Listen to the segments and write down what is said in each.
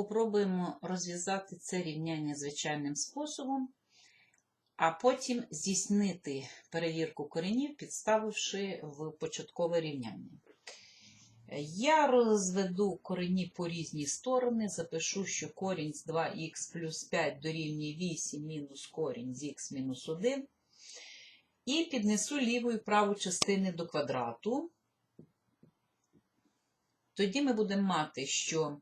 попробуємо розв'язати це рівняння звичайним способом, а потім здійснити перевірку коренів, підставивши в початкове рівняння. Я розведу корені по різні сторони, запишу, що корінь з 2х плюс 5 дорівнює 8 мінус корінь з х мінус 1. І піднесу ліву і праву частини до квадрату. Тоді ми будемо мати, що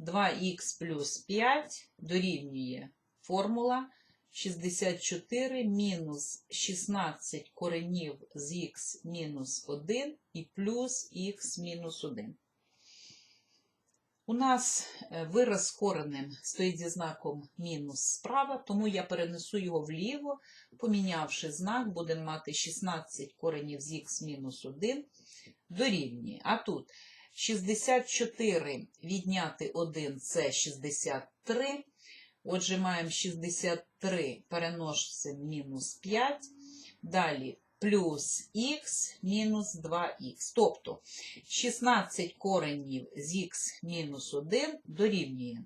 2х плюс 5 дорівнює формула 64 мінус 16 коренів з х мінус 1 і плюс х мінус 1. У нас е, вираз з коренем стоїть зі знаком мінус справа, тому я перенесу його вліво, помінявши знак, будемо мати 16 коренів з х мінус 1 дорівнює. А тут 64 відняти 1 це 63. Отже, маємо 63 переносимо мінус 5. Далі плюс х мінус 2х. Тобто 16 коренів з х мінус 1 дорівнює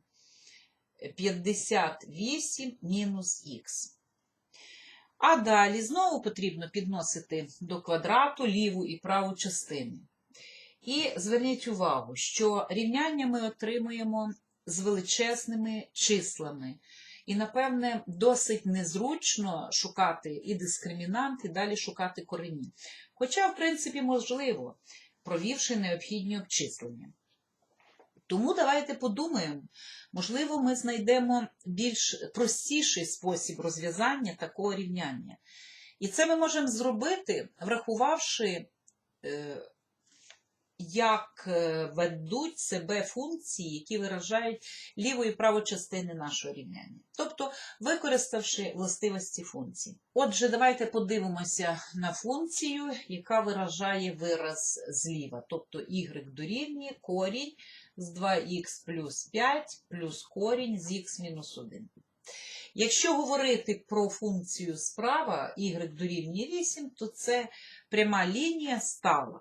58 мінус х. А далі знову потрібно підносити до квадрату ліву і праву частини. І зверніть увагу, що рівняння ми отримуємо з величезними числами. І, напевне, досить незручно шукати і дискримінант, і далі шукати корені. Хоча, в принципі, можливо, провівши необхідні обчислення. Тому давайте подумаємо, можливо, ми знайдемо більш простіший спосіб розв'язання такого рівняння. І це ми можемо зробити, врахувавши е, як е, ведуть себе функції, які виражають ліву і праву частини нашого рівняння. Тобто, використавши властивості функції. Отже, давайте подивимося на функцію, яка виражає вираз зліва. Тобто y дорівнює корінь з 2х плюс 5 плюс корінь з х мінус 1. Якщо говорити про функцію справа y дорівнює 8, то це пряма лінія стала.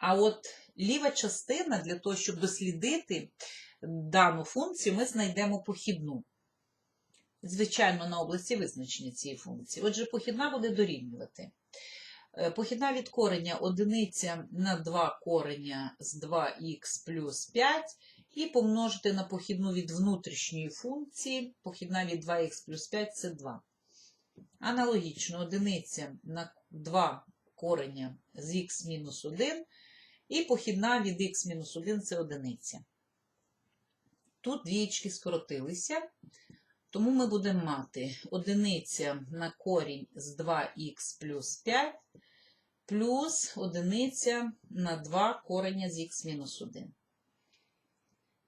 А от ліва частина, для того, щоб дослідити дану функцію, ми знайдемо похідну. Звичайно, на області визначення цієї функції. Отже, похідна буде дорівнювати. Е, Похідна від кореня одиниця на 2 кореня з 2х плюс 5 і помножити на похідну від внутрішньої функції. Похідна від 2х плюс 5 це 2. Аналогічно, одиниця на 2 кореня з х мінус 1 і похідна від х-1 це одиниця. Тут двієчки скоротилися, тому ми будемо мати одиниця на корінь з 2х плюс 5 плюс одиниця на 2 кореня з х-1.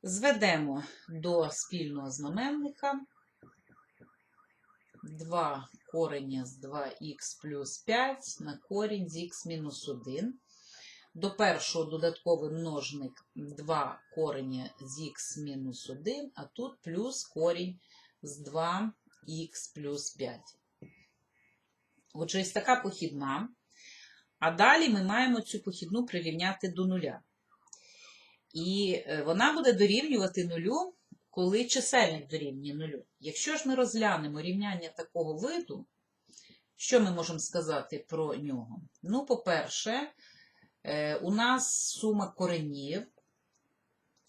Зведемо до спільного знаменника 2 кореня з 2х плюс 5 на корінь з х-1. До першого додатковий множник 2 корення з х мінус 1, а тут плюс корінь з 2х плюс 5. Отже, ось така похідна. А далі ми маємо цю похідну прирівняти до нуля. І е, вона буде дорівнювати нулю, коли чисельник дорівнює нулю. Якщо ж ми розглянемо рівняння такого виду, що ми можемо сказати про нього? Ну, по-перше, у нас сума коренів,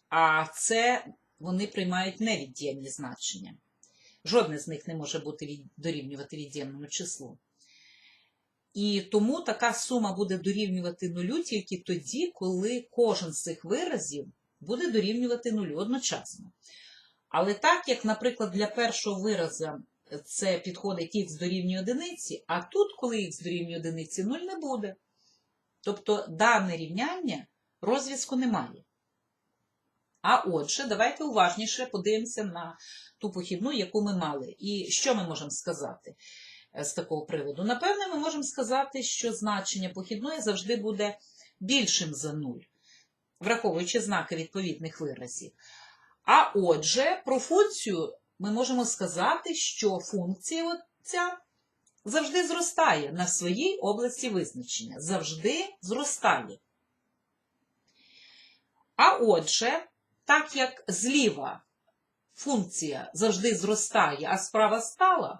а це вони приймають невід'ємні значення. Жодне з них не може бути дорівнювати від'ємному числу. І тому така сума буде дорівнювати нулю тільки тоді, коли кожен з цих виразів буде дорівнювати нулю одночасно. Але так, як, наприклад, для першого виразу це підходить х дорівнює одиниці, а тут, коли х дорівнює одиниці, 0 не буде. Тобто дане рівняння розв'язку немає. А отже, давайте уважніше подивимося на ту похідну, яку ми мали. І що ми можемо сказати е, з такого приводу? Напевне, ми можемо сказати, що значення похідної завжди буде більшим за 0, враховуючи знаки відповідних виразів. А отже, про функцію ми можемо сказати, що функція ця завжди зростає на своїй області визначення. Завжди зростає. А отже, так як зліва функція завжди зростає, а справа стала,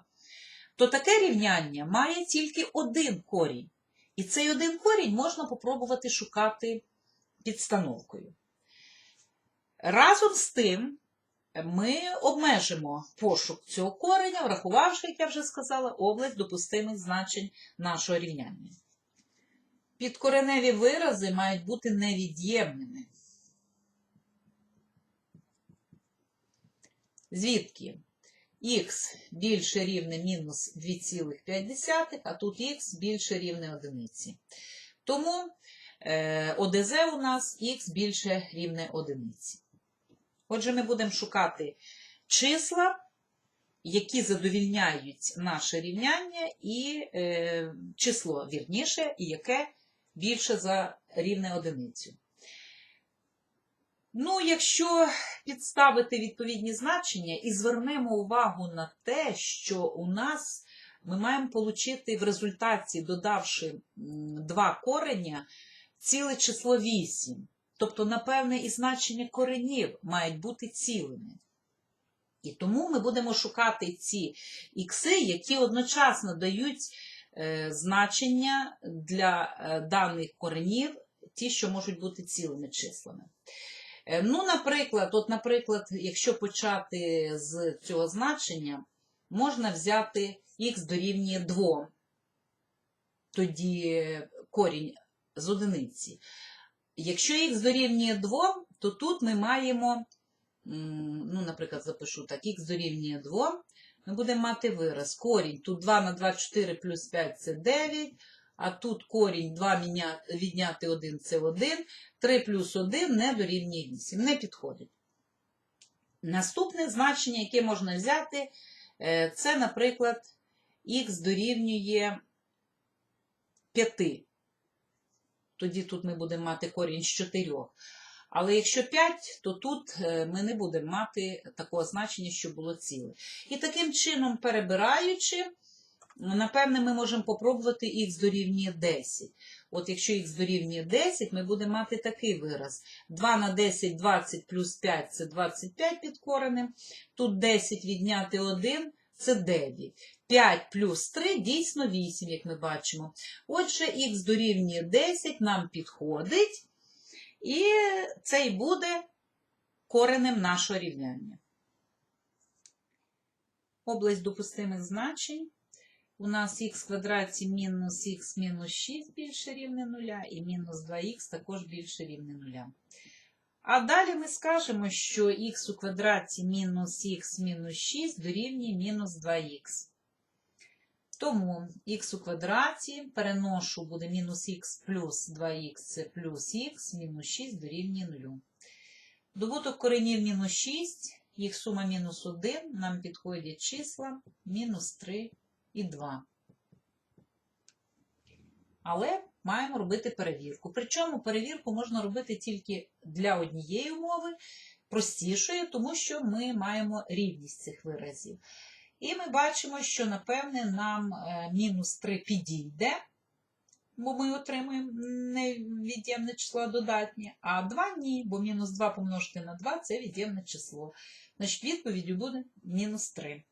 то таке рівняння має тільки один корінь. І цей один корінь можна попробувати шукати підстановкою. Разом з тим, ми обмежимо пошук цього кореня, врахувавши, як я вже сказала, область допустимих значень нашого рівняння. Підкореневі вирази мають бути невід'ємними. Звідки? х більше рівне мінус 2,5, а тут х більше рівне одиниці. Тому е, ОДЗ у нас х більше рівне одиниці. Отже, ми будемо шукати числа, які задовільняють наше рівняння, і е, число вірніше, і яке більше за рівне одиницю. Ну, якщо підставити відповідні значення і звернемо увагу на те, що у нас ми маємо отримати в результаті, додавши два корення, ціле число 8. Тобто, напевне, і значення коренів мають бути цілими. І тому ми будемо шукати ці ікси, які одночасно дають е, значення для е, даних коренів, ті, що можуть бути цілими числами. Е, Ну, наприклад, от, наприклад, якщо почати з цього значення, можна взяти х дорівнює 2, тоді корінь з одиниці. Якщо х дорівнює 2, то тут ми маємо, ну, наприклад, запишу так, х дорівнює 2, ми будемо мати вираз. Корінь, тут 2 на 2, 4 плюс 5 це 9, а тут корінь 2 міня- відняти 1 це 1, 3 плюс 1 не дорівнює 8, не підходить. Наступне значення, яке можна взяти, е, це, наприклад, х дорівнює 5. Тоді тут ми будемо мати корінь з 4. Але якщо 5, то тут е, ми не будемо мати такого значення, що було ціле. І таким чином, перебираючи, напевне, ми можемо попробувати х дорівнює 10. От якщо х дорівнює 10, ми будемо мати такий вираз. 2 на 10, 20 плюс 5 – це 25 під коренем. Тут 10 відняти 1 – це 9. 5 плюс 3 дійсно 8, як ми бачимо. Отже, х дорівнює 10 нам підходить, і це й буде коренем нашого рівняння. Область допустимих значень. У нас х квадраті мінус х мінус 6 більше рівне 0, і мінус 2х також більше рівне 0. А далі ми скажемо, що х у квадраті мінус х мінус 6 дорівнює мінус 2х. Тому х у квадраті переношу буде мінус х плюс 2х це плюс х, мінус 6 дорівнює 0. Добуток коренів мінус 6, їх сума мінус 1, нам підходять числа мінус 3 і 2. Але маємо робити перевірку. Причому перевірку можна робити тільки для однієї умови, простішої, тому що ми маємо рівність цих виразів. І ми бачимо, що, напевне, нам е, мінус 3 підійде, бо ми отримуємо невід'ємне число додатнє, а 2 ні, бо мінус 2 помножити на 2 це від'ємне число. Значить, відповіддю буде мінус 3.